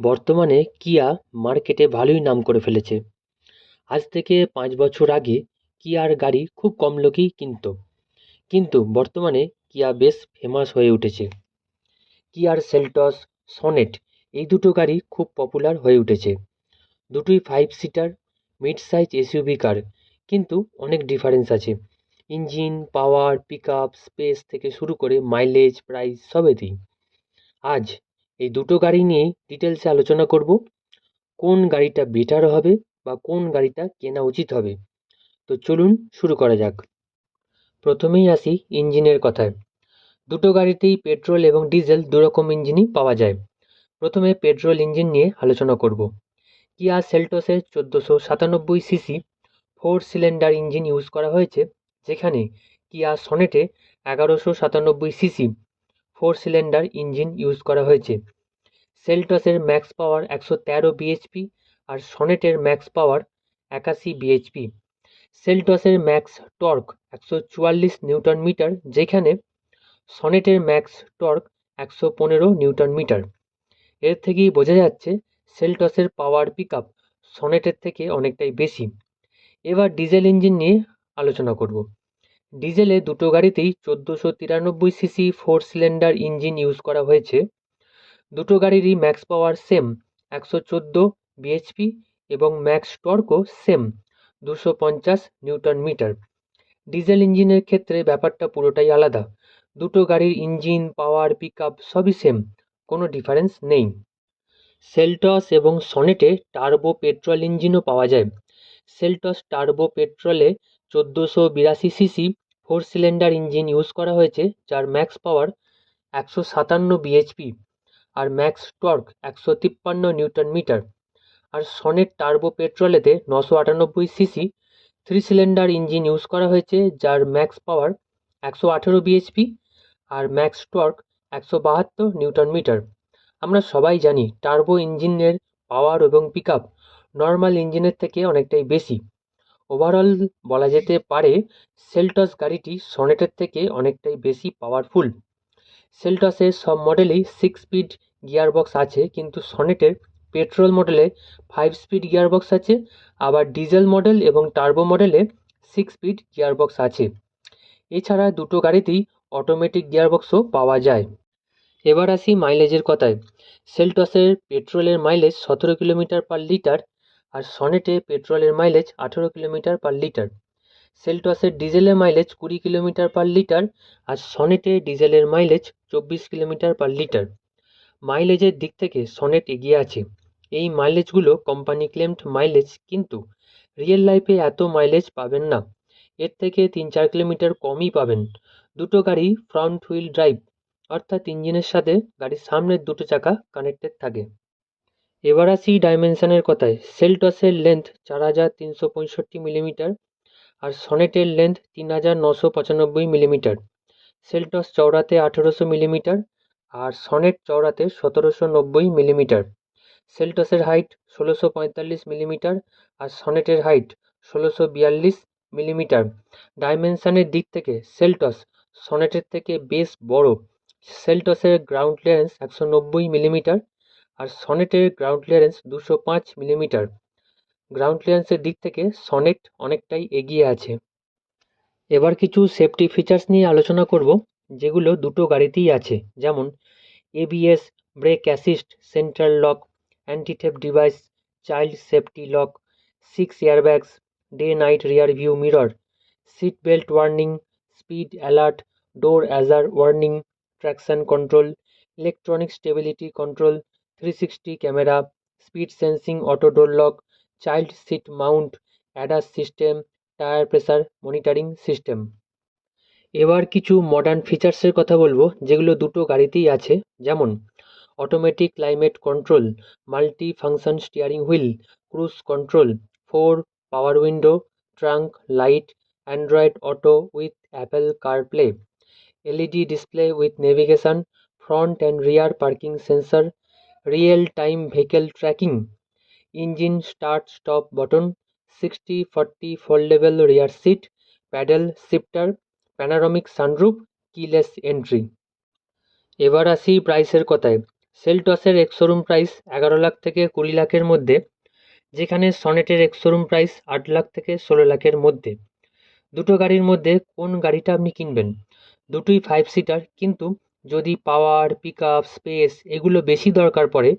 বর্তমানে কিয়া মার্কেটে ভালোই নাম করে ফেলেছে। আজ থেকে পাঁচ বছর আগে কিয়ার গাড়ি খুব কম লোকই কিনতো। কিন্তু বর্তমানে কিয়া বেশ ফেমাস হয়ে উঠেছে। কিয়ার সেলটস, সনেট এই দুটো গাড়ি খুব পপুলার হয়ে উঠেছে। দুটোই five seater mid size SUV car কিন্তু অনেক ডিফারেন্স আছে। Engine power pick up space থেকে শুরু করে মাইলেজ প্রাইস সবেতেই। আজ এই দুটো গাড়ি নিয়েই ডিটেলসে আলোচনা করব। কোন গাড়িটা বেটার হবে বা কোন গাড়িটা কেনা উচিত হবে? তো চলুন শুরু করা যাক। প্রথমেই আসি ইঞ্জিনের কথায়। দুটো গাড়িতেই পেট্রোল এবং ডিজেল দুরকম ইঞ্জিনই পাওয়া যায়। প্রথমে পেট্রোল ইঞ্জিন নিয়ে আলোচনা করব। কিয়া সেলটোসের চোদ্দোশো সাতানব্বই CC four cylinder engine use করা হয়েছে, যেখানে কিয়া সনেটে এগারোশো সাতানব্বই CC four cylinder engine use করা হয়েছে। সেলটসের ম্যাক্স পাওয়ার একশো তেরো বিএইচপি আর সনেটের ম্যাক্স পাওয়ার একাশি বিএইচপি। সেলটসের ম্যাক্স টর্ক একশো চুয়াল্লিশ নিউটন মিটার, যেখানে সনেটের ম্যাক্স টর্ক একশো পনেরো নিউটন মিটার। এর থেকেই বোঝা যাচ্ছে সেলটসের পাওয়ার পিক আপ সনেটের থেকে অনেকটাই বেশি। এবার ডিজেল ইঞ্জিন নিয়ে আলোচনা করব। ডিজেলে দুটো গাড়িতেই চোদ্দোশো তিরানব্বই CC four cylinder engine use করা হয়েছে। দুটো গাড়িরই ম্যাক্স পাওয়ার সেম, একশো চোদ্দ বিএইচপি এবং ম্যাক্স টর্কও সেম, দুশো পঞ্চাশ নিউটন মিটার। ডিজেল ইঞ্জিনের ক্ষেত্রে ব্যাপারটা পুরোটাই আলাদা। দুটো গাড়ির ইঞ্জিন, পাওয়ার পিক আপ সবই সেম, কোনো ডিফারেন্স নেই। সেলটস এবং সনেটে টার্বো পেট্রোল ইঞ্জিনও পাওয়া যায়। সেলটস টার্বো পেট্রোলে চোদ্দোশো বিরাশি CC four cylinder engine use করা হয়েছে, যার ম্যাক্স পাওয়ার একশো সাতান্ন বিএইচপি আর ম্যাক্স টর্ক একশো তিপ্পান্ন নিউটন মিটার। আর সনেট টার্বো পেট্রোলেতে নশো আটানব্বই CC three cylinder engine use করা হয়েছে, যার ম্যাক্স পাওয়ার একশো আঠেরো বিএইচপি আর ম্যাক্স টর্ক একশো বাহাত্তর নিউটন মিটার। আমরা সবাই জানি টার্বো ইঞ্জিনের পাওয়ার এবং পিক আপ নর্মাল ইঞ্জিনের থেকে অনেকটাই বেশি। ওভারঅল বলা যেতে পারে সেলটস গাড়িটি সনেটের থেকে অনেকটাই বেশি পাওয়ারফুল সেলটসের সব মডেলেই সিক্স স্পিড গিয়ারবক্স আছে, কিন্তু সনেটের পেট্রোল মডেলে ফাইভ স্পিড গিয়ারবক্স আছে, আবার ডিজেল মডেল এবং টার্বো মডেলে সিক্স স্পিড গিয়ারবক্স আছে। এছাড়া দুটো গাড়িতেই অটোমেটিক গিয়ারবক্সও পাওয়া যায়। এবার আসি মাইলেজের কথায়। সেলটসের পেট্রোলের মাইলেজ সতেরো কিলোমিটার পার লিটার আর সনেটে পেট্রোলের মাইলেজ আঠেরো কিলোমিটার পার লিটার। সেলটসের ডিজেলের মাইলেজ কুড়ি কিলোমিটার পার লিটার আর সনেটে ডিজেলের মাইলেজ চব্বিশ কিলোমিটার পার লিটার। মাইলেজের দিক থেকে সনেট এগিয়ে আছে। এই মাইলেজগুলো কোম্পানি ক্লেমড মাইলেজ, কিন্তু রিয়েল লাইফে এত মাইলেজ পাবেন না। এর থেকে তিন চার কিলোমিটার কমই পাবেন। দুটো গাড়ি ফ্রন্ট হুইল ড্রাইভ, অর্থাৎ ইঞ্জিনের সাথে গাড়ির সামনের দুটো চাকা কানেক্টেড থাকে। এবার আসি ডাইমেনশনের কথায়। সেলটসের লেন্থ চার হাজার তিনশো পঁয়ষট্টি মিলিমিটার আর সনেটের লেন্থ তিন হাজার নশো পঁচানব্বই মিলিমিটার সেলটস চওড়াতে আঠেরোশো মিলিমিটার আর সনেট চওড়াতে সতেরোশো নব্বই মিলিমিটার সেলটসের হাইট ষোলোশো পঁয়তাল্লিশ মিলিমিটার আর সনেটের হাইট ষোলোশো বিয়াল্লিশ মিলিমিটার ডাইমেনশনের দিক থেকে সেলটস সনেটের থেকে বেশ বড়। সেলটসের গ্রাউন্ড ক্লিয়ারেন্স একশো নব্বই মিলিমিটার আর সনেটের গ্রাউন্ড ক্লিয়ারেন্স দুশো পাঁচ মিলিমিটার। গ্রাউন্ড ক্লিয়ারেন্সের দিক থেকে সনেট অনেকটাই এগিয়ে আছে। এবার কিছু সেফটি ফিচার্স নিয়ে আলোচনা করব, যেগুলো দুটো গাড়িতেই আছে। যেমন ABS brake assist central lock antitheft device child safety lock six airbags day night rear view mirror seat belt warning speed alert door ajar warning traction control electronic stability control three sixty camera speed sensing auto door lock child seat mount ADAS system tyre pressure monitoring system এবার কিছু modern ফিচার্সের কথা বলব, যেগুলো দুটো গাড়িতেই আছে। যেমন automatic climate control multi function steering wheel cruise control four power window trunk light Android Auto with Apple CarPlay LED display with navigation front and rear parking sensor real time vehicle tracking engine start stop button sixty forty foldable rear seat paddle shifter panoramic sunroof keyless entry এবার আসি প্রাইসের কথায়। সেলটসের ex showroom price এগারো লাখ থেকে কুড়ি লাখের মধ্যে, যেখানে সনেটের এক্স শোরুম প্রাইস আট লাখ থেকে ষোলো লাখের মধ্যে। দুটো গাড়ির মধ্যে কোন গাড়িটা আপনি কিনবেন? দুটোই ফাইভ সিটার কিন্তু যদি পাওয়ার পিক আপ স্পেস এগুলো বেশি দরকার পড়ে,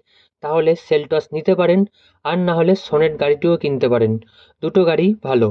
তাহলে সেলটস নিতে পারেন, আর না হলে সনেট গাড়িটিও কিনতে পারেন। দুটো গাড়ি ভালো।